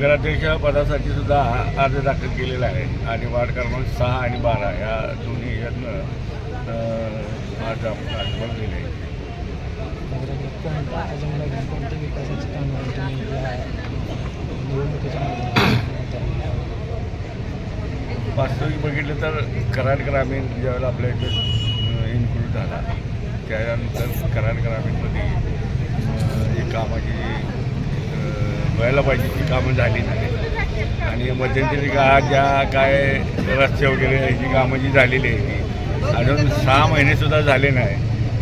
नगराध्यक्ष पदासाठी सुद्धा अर्ज दाखल केलेला आहे. आणि वार्ड क्रमांक सहा आणि बारा या दोन्ही यातनं अर्ज आज आपण दिले. आहे वास्तविक बघितलं तर कराड ग्रामीण ज्यावेळेला आपल्या इथे इन्क्लूड झाला त्यानंतर कराड ग्रामीणमध्ये एक जी कामाची व्हायला पाहिजे ती कामं झाली नाही आणि मध्यंतरी का ज्या काय रस्ते वगैरे जी कामं जी झालेली आहे ती अजून सहा महिनेसुद्धा झाले नाही.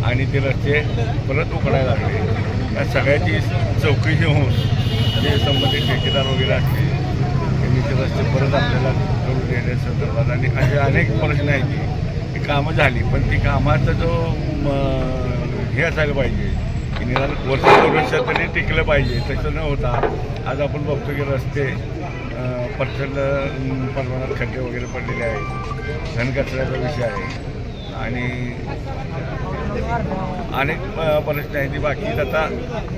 आणि ते रस्ते परत उकडायला लागले. या सगळ्याची चौकशी होऊन जे संबंधित ठेकेदार वगैरे असतील त्यांनी ते रस्ते परत आपल्याला करून देण्या संदर्भात आणि असे अनेक प्रश्न आहेत की ती कामं झाली पण ती कामाचा जो हे असायला पाहिजे. निदान वर्ष दोन वर्ष तरी टिकलं पाहिजे. तसं न होता आज आपण बघतो की रस्ते प्रचंड प्रमाणात खड्डे वगैरे पडलेले आहेत. घनकचऱ्याचा विषय आहे. आणि अनेक प्रश्न आहेत. ती बाकी आता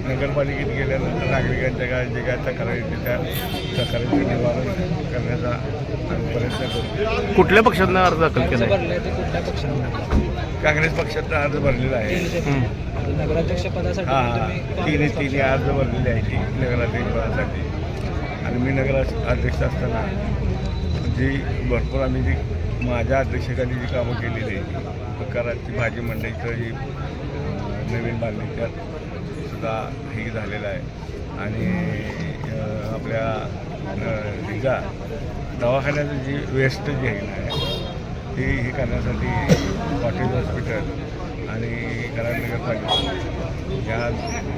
नगरपालिकेत गेल्यानंतर नागरिकांच्या काय जे काय तक्रारी त्या तक्रारीचं निवारण करण्याचा प्रयत्न करतो. कुठल्या पक्षातनं अर्ज दाखल केला कुठल्या पक्षाने काँग्रेस पक्षाचा अर्ज भरलेला आहे. नगराध्यक्ष पदासाठी हा हा तिने तिने अर्ज भरलेले आहे ती नगराध्यक्षपदासाठी आणि मी नगराध्यक्ष असताना जी भरपूर आम्ही जी माझ्या अध्यक्षाखाली जी कामं केलेली आहे कराची भाजी मंडईचं जी नवीन बांधणी त्यात सुद्धा हे झालेलं आहे. आणि आपल्या दवाखान्याचं जी वेस्ट जी आहे ना ते हे करण्यासाठी कॉटेज हॉस्पिटल आणि कराड नगरपालिका या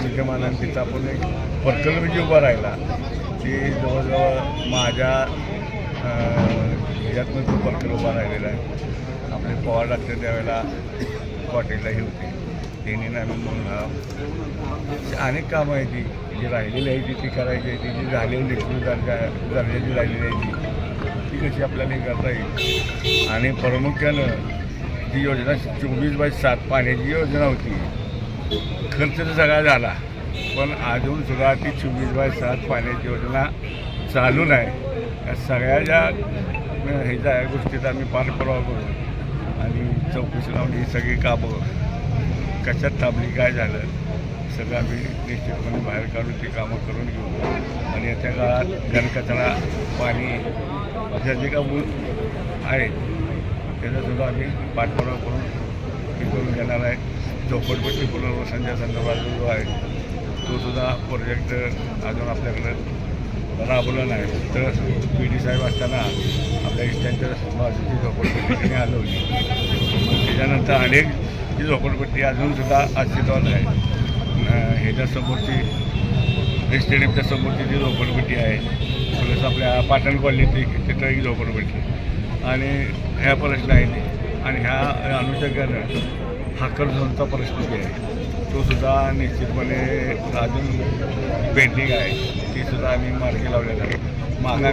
विद्यमानाने तिथं आपण एक प्रकल्प जे म्हणजे उभा राहिला ती जवळजवळ माझ्या ह्याच्यातनं तो प्रकल्प उभा राहिलेला आहे. आपले पवार डॉक्टर त्यावेळेला कॉटेजला हे होते. त्यांनी आम्ही म्हणून अनेक कामं आहेत ती जी राहिलेली आहे ती ती करायची आहे ती जी झालेली दर्जा दर्जाची राहिलेली आहे ती ती कशी आपल्याला हे करता येईल? आणि प्रामुख्यानं ती योजना चोवीस बाय सात पाण्याची योजना होती. खर्च तर सगळा झाला पण अजून सुद्धा ती चोवीस बाय सात पाण्याची योजना चालू नाही. या सगळ्या ज्या ह्याच्या गोष्टीचा आम्ही पाठपुरावा करू. आणि चौकशी लावून ही सगळी कामं कशात थांबली काय झालं सगळं आम्ही निश्चितपणे बाहेर काढून ती कामं करून घेऊ. आणि त्या काळात घनकचरा पाणी अशा जे काही मूळ आहेत त्याचासुद्धा आम्ही पाठपुरावा करून हे करून घेणार आहे. झोपडपट्टी पुनर्वसनच्या संदर्भात जो आहे तो सुद्धा प्रोजेक्ट अजून आपल्याकडं राबवला नाही. तर पी डी साहेब असताना आपल्या इष्टांच्या बाजूची झोपडपट्टी आलो होती. त्याच्यानंतर अनेक जी झोपडपट्टी अजूनसुद्धा अस्तित्वात आहे. ह्याच्यासमोरची स्टेडियमच्या समोरची जी झोपडपट्टी आहे प्लस आपल्या पाटण कॉलनीतली तिथं एक झोपडपट्टी आणि ह्या प्रश्न आहेत आणि ह्या अनुषंगानं हाकर झोनचा प्रश्न जे आहे. तो सुद्धा निश्चितपणे अजून पेंटिंग आहे. ती सुद्धा आम्ही मार्गी लावलेला आहे. मागा